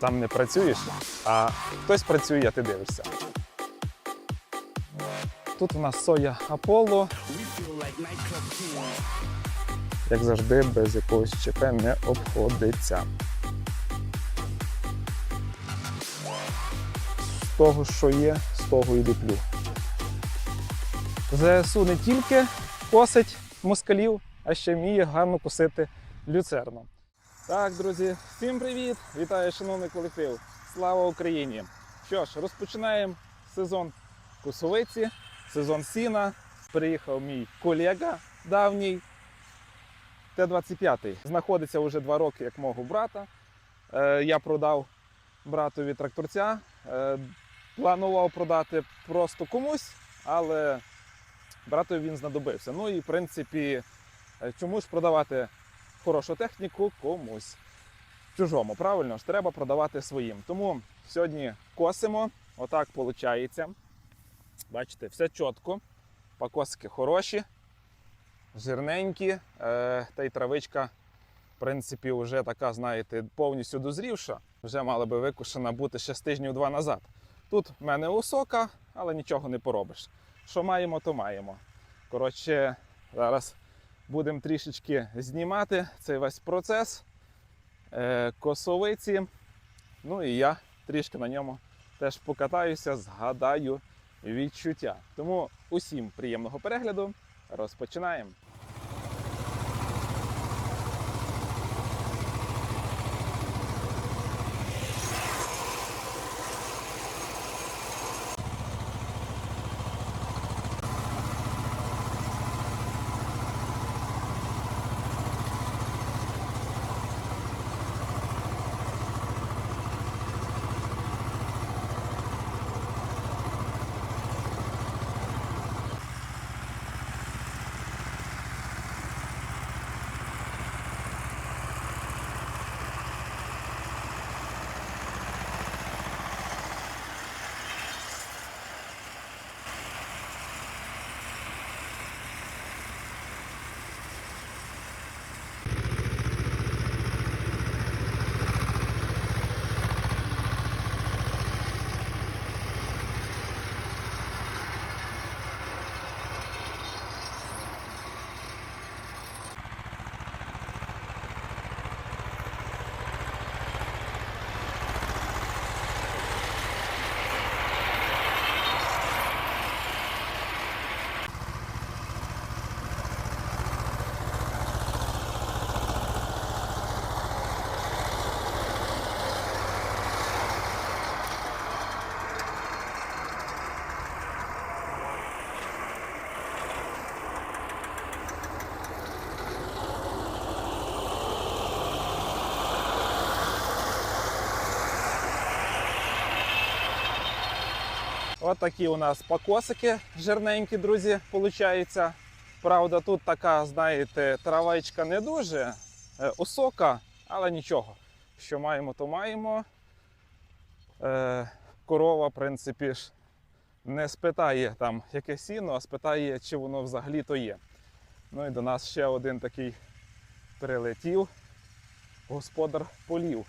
Сам не працюєш, а хтось працює, а ти дивишся. Тут у нас соя Аполло. Як завжди, без якогось ЧП не обходиться. З того, що є, з того і ліплю. ЗСУ не тільки косить москалів, а ще вміє гарно косити люцерну. Так, друзі, всім привіт! Вітаю, шановний колектив! Слава Україні! Що ж, розпочинаємо сезон косовиці, сезон сіна. Приїхав мій колега давній Т-25. Знаходиться вже два роки як мого брата. Е, Я продав братові тракторця. Е, Планував продати просто комусь, але братові він знадобився. Ну і в принципі, е, чому ж продавати хорошу техніку комусь чужому. Правильно ж, треба продавати своїм. Тому сьогодні косимо. Отак виходить. Бачите, все чітко. Покосики хороші, жирненькі. Е, та й травичка, в принципі, вже така, знаєте, повністю дозрівша. Вже мала би викушена бути ще з тижнів два назад. Тут в мене осока, але нічого не поробиш. Що маємо, то маємо. Коротше, зараз будемо трішечки знімати цей весь процес е, косовиці. Ну і я трішки на ньому теж покатаюся, згадаю відчуття. Тому усім приємного перегляду. Розпочинаємо. От такі у нас покосики жирненькі, друзі, виходить. Правда, тут така, знаєте, травичка не дуже е, осока, але нічого. Що маємо, то маємо. Е, корова, в принципі, ж не спитає там, яке сіно, а спитає, чи воно взагалі то є. Ну і до нас ще один такий прилетів. Господар полів.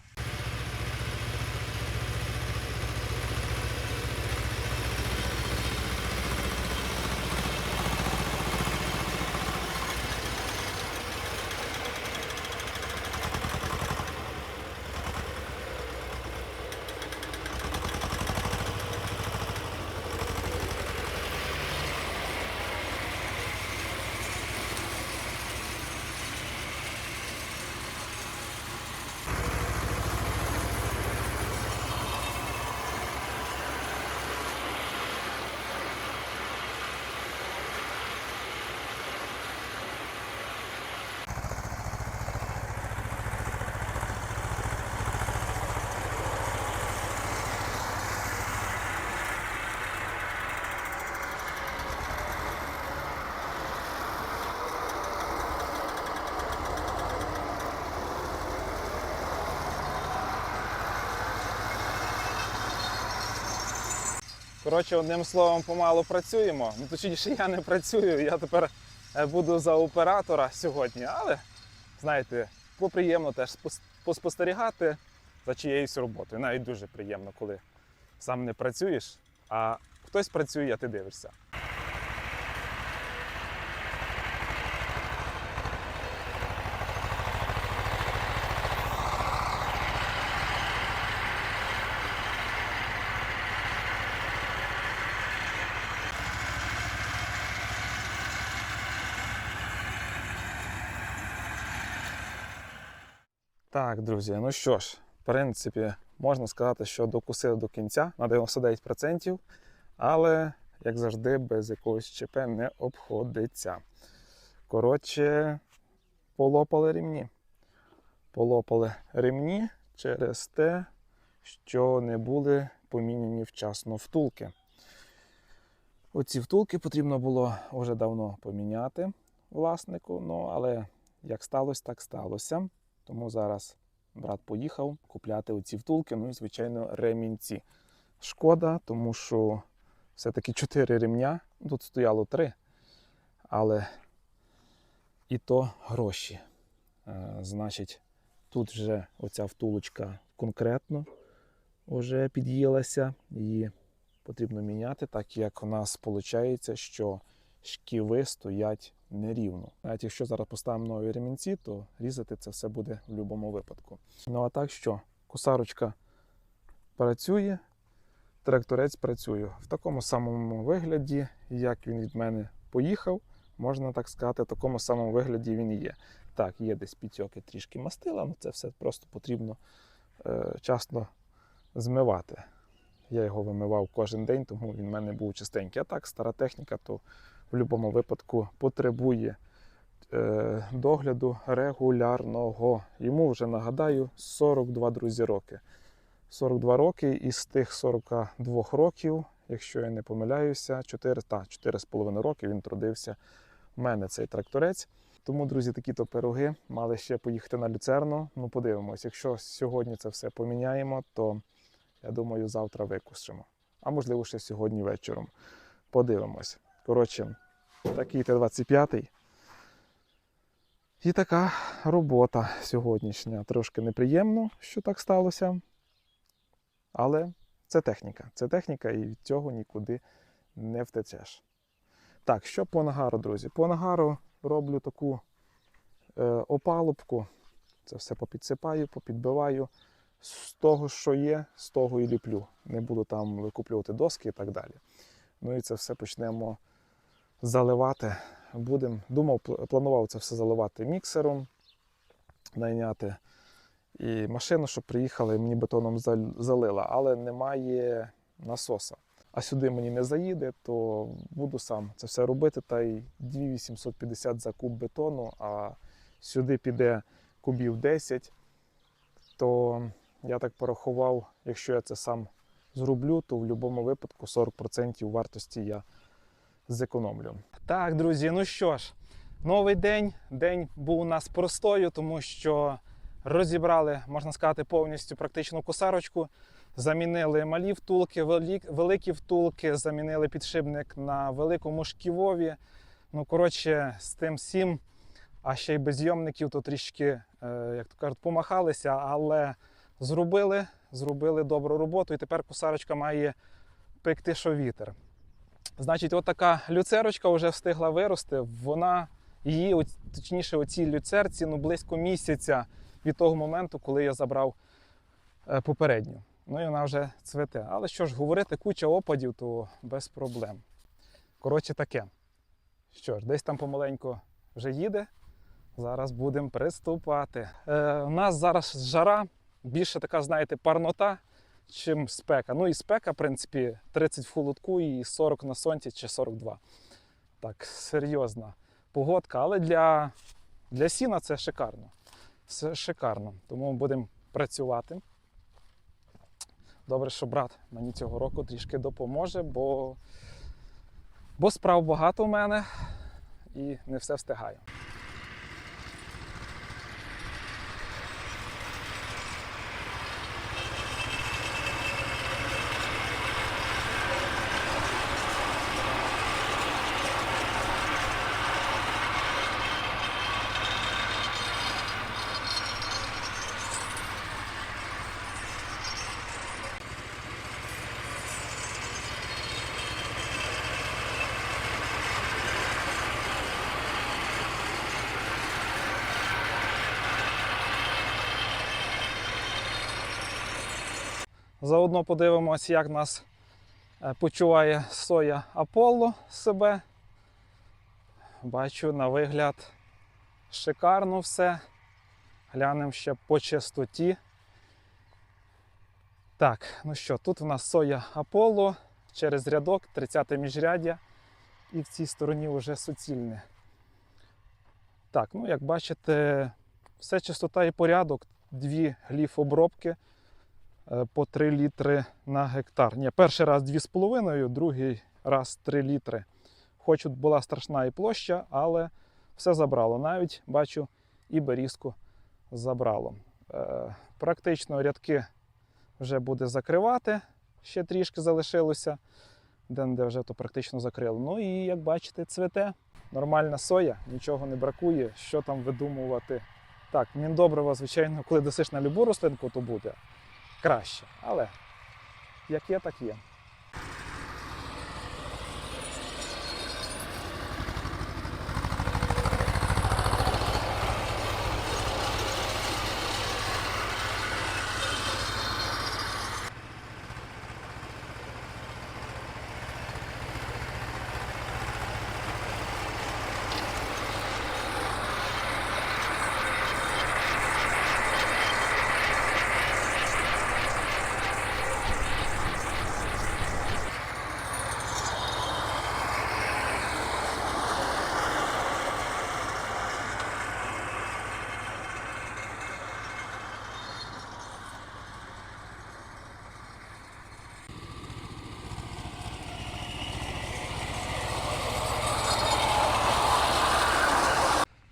Коротше, одним словом, помалу працюємо. Ну, точніше, я не працюю, я тепер е, буду за оператора сьогодні, але знаєте, поприємно теж поспостерігати за чиєюсь роботою. Навіть дуже приємно, коли сам не працюєш, а хтось працює, а ти дивишся. Так, друзі, ну що ж, в принципі, можна сказати, що докусив до кінця на 99%, але, як завжди, без якогось ЧП не обходиться. Коротше, полопали рівні. Полопали ремні через те, що не були поміняні вчасно втулки. Оці втулки потрібно було вже давно поміняти власнику, ну але як сталося, так сталося. Тому зараз брат поїхав купляти оці втулки, ну і, звичайно, ремінці. Шкода, тому що все-таки 4 ремня, тут стояло 3, але і то гроші. Е, Значить, тут вже оця втулочка конкретно вже під'їлася, її потрібно міняти, так як у нас виходить, що шківи стоять нерівно. Навіть якщо зараз поставимо нові ремінці, то різати це все буде в будь-якому випадку. Ну а так що, косарочка працює, тракторець працює в такому самому вигляді, як він від мене поїхав, можна так сказати, в такому самому вигляді він є. Так, є десь підтьоки трішки мастила, але це все просто потрібно е, часто змивати. Я його вимивав кожен день, тому він в мене був чистенький. А так, стара техніка, то в будь-якому випадку потребує е, догляду регулярного. Йому вже нагадаю 42 друзі роки. 42 роки із тих 42 років, якщо я не помиляюся, 4, та, 4,5 роки він трудився в мене цей тракторець. Тому, друзі, такі то пироги мали ще поїхати на люцерну. Ну, подивимось, якщо сьогодні це все поміняємо, то я думаю, завтра викусимо. А можливо, ще сьогодні вечором. Подивимось. Коротше, такий Т-25. І така робота сьогоднішня. Трошки неприємно, що так сталося. Але це техніка. Це техніка, і від цього нікуди не втечеш. Так, що по нагару, друзі? По нагару роблю таку е, опалубку. Це все попідсипаю, попідбиваю. З того, що є, з того і ліплю. Не буду там викуплювати доски і так далі. Ну і це все почнемо заливати. Будем, думав, планував це все заливати міксером, найняти і машину, щоб приїхала і мені бетоном зал- залила, але немає насоса. А сюди мені не заїде, то буду сам це все робити. Та й 2850 за куб бетону, а сюди піде кубів 10, то я так порахував, якщо я це сам зроблю, то в будь-якому випадку 40% вартості я зекономлю. Так, друзі, ну що ж, новий день. День був у нас простою, тому що розібрали, можна сказати, повністю практичну косарочку. Замінили малі втулки, великі втулки, замінили підшипник на великому шківові. Ну, коротше, з тим всім, а ще й без зйомників, то трішки, е, як то кажуть, помахалися, але зробили, зробили добру роботу, і тепер косарочка має пекти, що вітер. Значить, от така люцерочка вже встигла вирости. Вона її, точніше, оцій люцерці, ну близько місяця від того моменту, коли я забрав е, попередню. Ну і вона вже цвете. Але що ж, говорити, куча опадів, то без проблем. Коротше, таке. Що ж, десь там помаленьку вже їде. Зараз будемо приступати. Е, у нас зараз жара, більше така, знаєте, парнота, чим спека. Ну і спека, в принципі, 30 в холодку і 40 на сонці чи 42. Так, серйозна погодка, але для, для сіна це шикарно. Це шикарно. Тому будемо працювати. Добре, що брат мені цього року трішки допоможе, бо, бо справ багато в мене і не все встигаю. Заодно подивимось, як нас е, почуває соя Аполло себе. Бачу на вигляд шикарно все. Глянемо ще по чистоті. Так, ну що, тут у нас соя Аполло через рядок, 30 міжряддя, і в цій стороні вже суцільне. Так, ну як бачите, все чистота і порядок. Дві гліф обробки по 3 літри на гектар. Ні, перший раз 2,5, другий раз 3 літри. Хоч була страшна і площа, але все забрало. Навіть бачу і берізку забрало. Е, Практично рядки вже буде закривати, ще трішки залишилося, де-де вже то практично закрило. Ну і як бачите, цвете. Нормальна соя, нічого не бракує. Що там видумувати? Так, міндобрива, звичайно, коли досиш на любу рослинку, то буде краще. Але як є, так є.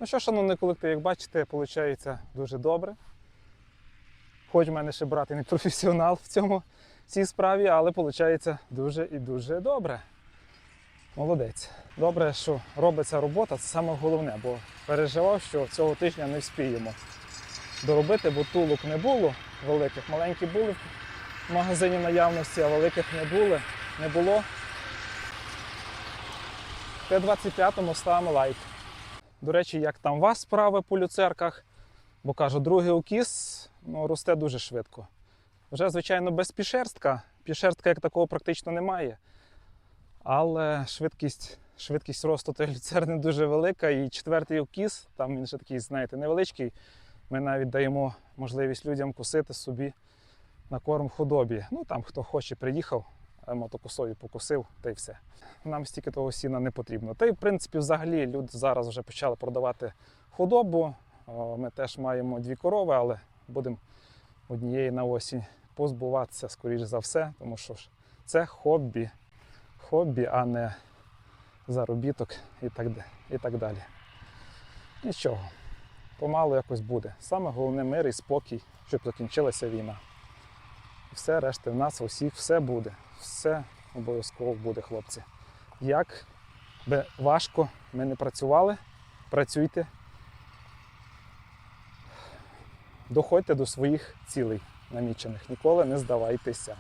Ну що, шановний колектив, як бачите, виходить дуже добре. Хоч в мене ще брат і не професіонал в цьому в цій справі, але виходить дуже і дуже добре. Молодець. Добре, що робиться робота, це саме головне, бо переживав, що цього тижня не вспіємо доробити, бо тулок не було великих. Маленькі були в магазині наявності, а великих не були, не було. Т-25 ставимо лайк. До речі, як там вас справи по люцерках, бо кажу, другий укіс ну, росте дуже швидко. Вже, звичайно, без пішерстка. Пішерстка як такого практично немає. Але швидкість, швидкість росту тих люцер не дуже велика. І четвертий укіс, там він ще такий, знаєте, невеличкий. Ми навіть даємо можливість людям косити собі на корм худобі. Ну там хто хоче, приїхав, мотокосою покосив, та й все нам стільки того сіна не потрібно. Та й, в принципі, взагалі люди зараз вже почали продавати худобу. Ми теж маємо дві корови, але будемо однієї на осінь позбуватися, скоріш за все, тому що ж це хобі, хобі, а не заробіток і так, і так далі. Нічого, помалу якось буде. Саме головне мир і спокій, щоб закінчилася війна. Все решта в нас усіх все буде. Все обов'язково буде, хлопці. Як би важко ми не працювали, працюйте. Доходьте до своїх цілей намічених. Ніколи не здавайтеся.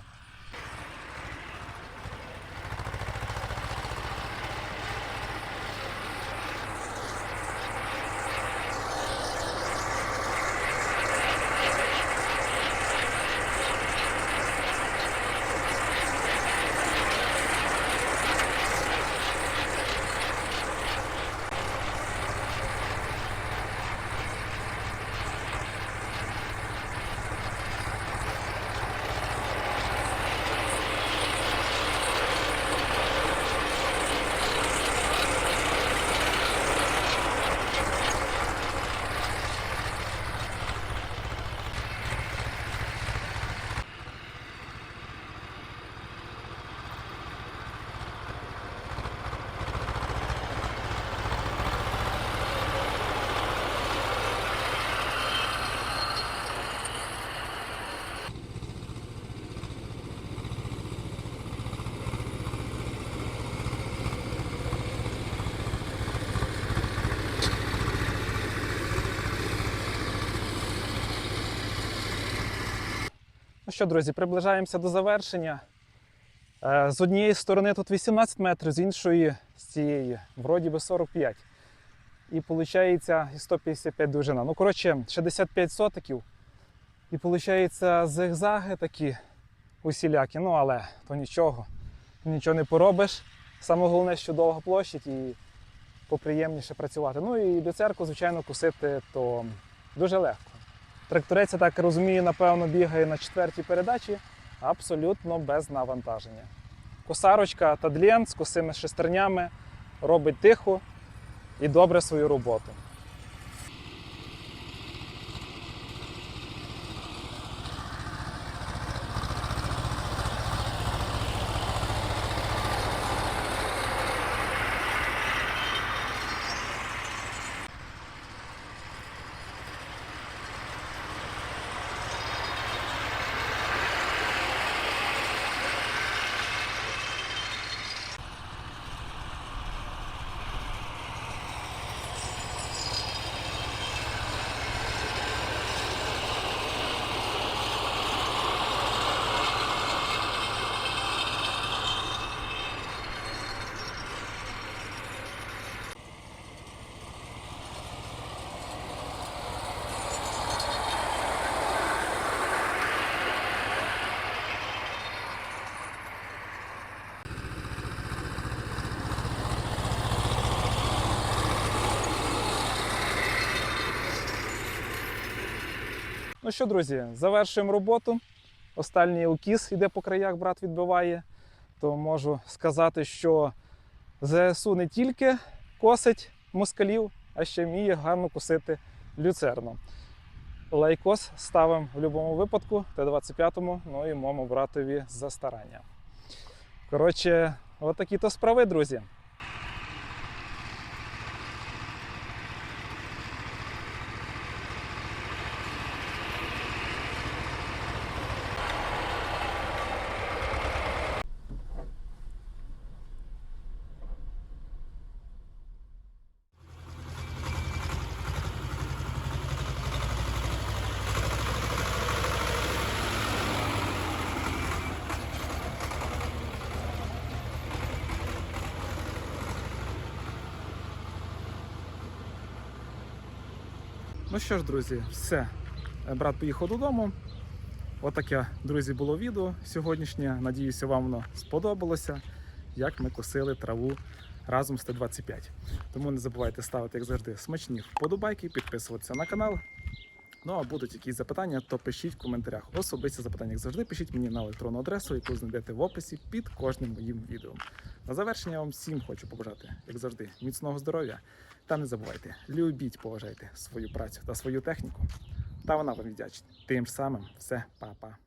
Ну що, друзі, приближаємося до завершення. Е, З однієї сторони тут 18 метрів, з іншої з цієї, вроді би 45. І виходить і 155 довжина. Ну, коротше, 65 сотиків. І виходить, зигзаги такі усілякі. Ну але то нічого, нічого не поробиш. Саме головне, що довга площадь і поприємніше працювати. Ну і люцерку, звичайно, косити то дуже легко. Тракторець, я так розумію, напевно, бігає на четвертій передачі абсолютно без навантаження. Косарочка Тадлєн з косими шестернями робить тихо і добре свою роботу. Ну що, друзі, завершуємо роботу. Останній укіс іде по краях, брат відбиває. То можу сказати, що ЗСУ не тільки косить москалів, а ще вміє гарно косити люцерну. Лайкос ставимо в будь-якому випадку, Т-25, ну і моєму братові за старання. Коротше, отакі то справи, друзі. Ну що ж, друзі, все. Брат поїхав додому. Отаке, друзі, було відео сьогоднішнє. Надіюся, вам воно сподобалося, як ми косили траву разом з Т-25. Тому не забувайте ставити, як завжди, смачні вподобайки, підписуватися на канал. Ну а будуть якісь запитання, то пишіть в коментарях. Особисті запитання, як завжди, пишіть мені на електронну адресу, яку знайдете в описі під кожним моїм відео. На завершення вам всім хочу побажати, як завжди, міцного здоров'я. Та не забувайте, любіть, поважайте свою працю та свою техніку. Та вона вам віддячить. Тим самим все, па-па.